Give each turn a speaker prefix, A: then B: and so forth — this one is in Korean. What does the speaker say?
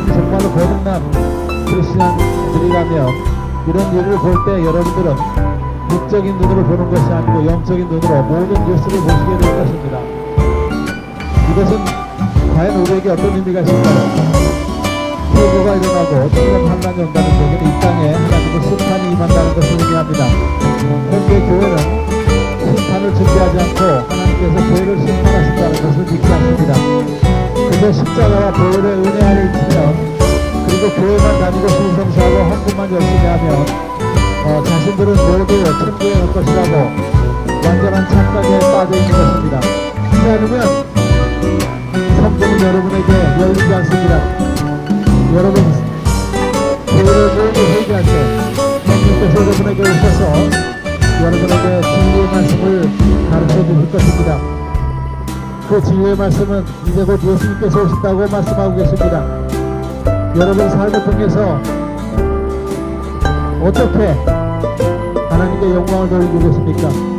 A: 여러분 정말로 거듭난 크리스천들이라면 이런 일을 볼 때 여러분들은 육적인 눈으로 보는 것이 아니고 영적인 눈으로 모든 뉴스를 보시게 될 것입니다. 이것은 과연 우리에게 어떤 의미가 있을까요? 세고가 일어나고 지금 환란이 온다는 얘기는 이 땅에 하나님의 심판이 임한다는 것을 의미합니다. 현재 교회는 심판을 준비하지 않고 하나님께서 교회를 심판하신다는 것을 믿지 않습니다. 그저 십자가와 보혈의 은혜 교회만 다니고 순성시하고 헌금만 열심히 하면 어, 자신들은 모두 천국에 갈 것이라고 완전한 착각에 빠져 있는 것입니다. 않으면 성경은 여러분에게 열리지 않습니다. 여러분 교회를 모두 회개할 때 하나님께서 여러분에게 오셔서 여러분에게 진리의 말씀을 가르쳐 주실 것입니다. 그 진리의 말씀은 이제 곧 예수님께서 오신다고 말씀하고 계십니다. 여러분 삶을 통해서 어떻게 하나님께 영광을 돌리고 계십니까?